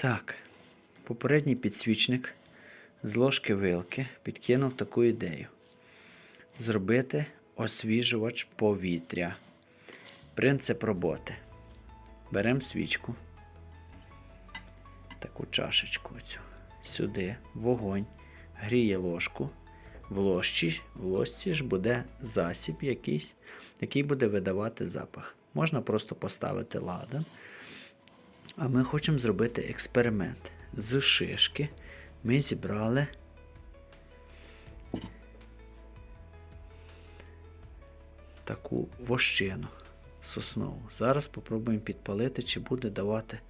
Так, попередній підсвічник з ложки вилки підкинув таку ідею. Зробити освіжувач повітря. Принцип роботи. Беремо свічку, таку чашечку оцю. Сюди вогонь гріє ложку. В ложці, в ложці ж буде засіб якийсь, який буде видавати запах. Можна просто поставити ладан. А ми хочемо зробити експеримент. З шишки ми зібрали таку вощину соснову. Зараз спробуємо підпалити, чи буде давати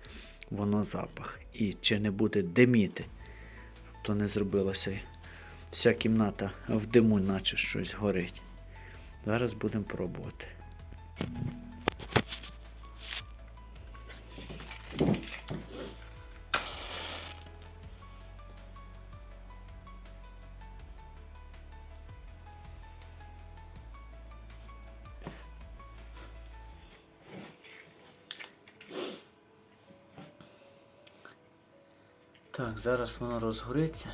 воно запах. І чи не буде диміти. То не зробилося вся кімната в диму, наче щось горить. Зараз будемо пробувати. Так, зараз воно розгориться.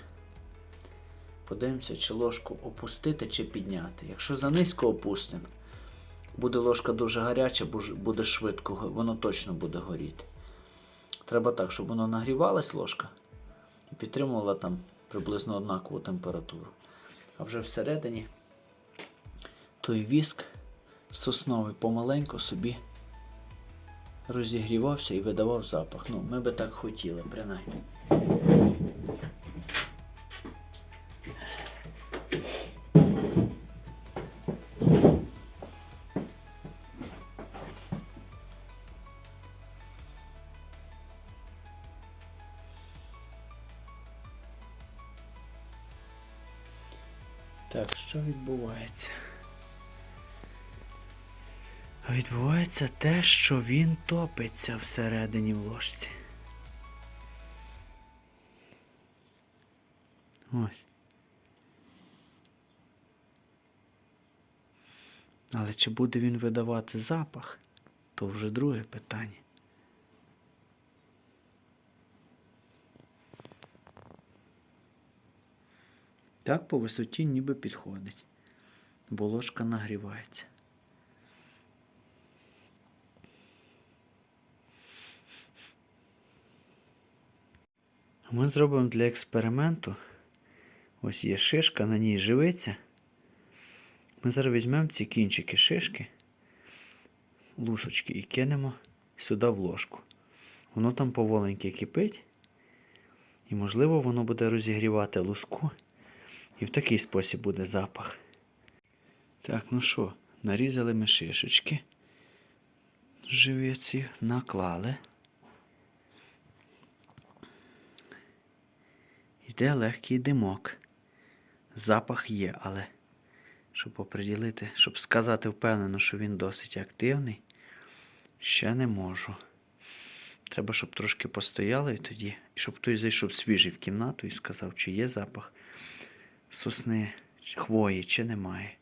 Подивимося, чи ложку опустити, чи підняти. Якщо занизько опустимо, буде ложка дуже гаряча, буде швидко, воно точно буде горіти. Треба так, щоб воно нагрівалась ложка і підтримувала там приблизно однакову температуру. А вже всередині той віск сосновий помаленьку собі розігрівався і видавав запах. Ну, ми би так хотіли, принаймні. Так, що відбувається? Відбувається те, що він топиться всередині в ложці. Ось. Але чи буде він видавати запах, то вже друге питання. Так по висоті ніби підходить, бо ложка нагрівається. Ми зробимо для експерименту. Ось є шишка, на ній живиться. Ми зараз візьмемо ці кінчики шишки, лусочки, і кинемо сюди в ложку. Воно там поволеньки кипить. І, можливо, воно буде розігрівати луску. І в такий спосіб буде запах. Так, ну що, нарізали ми шишечки. Живиці, наклали. Йде легкий димок. Запах є, але щоб оприділити, щоб сказати впевнено, що він досить активний, ще не можу. Треба, щоб трошки постояло і тоді, і щоб хтось зайшов свіжий в кімнату і сказав, чи є запах сосни, хвої, чи немає.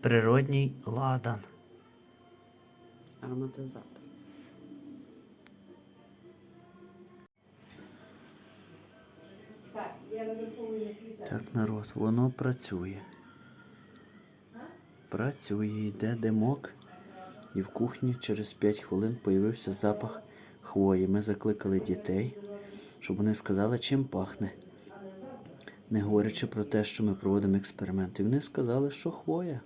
Природній ладан. Ароматизатор. Так, народ, воно працює. Працює, йде димок. І в кухні через 5 хвилин появився запах хвої. Ми закликали дітей, щоб вони сказали, чим пахне. Не говорячи про те, що ми проводимо експерименти. Вони сказали, що хвоя.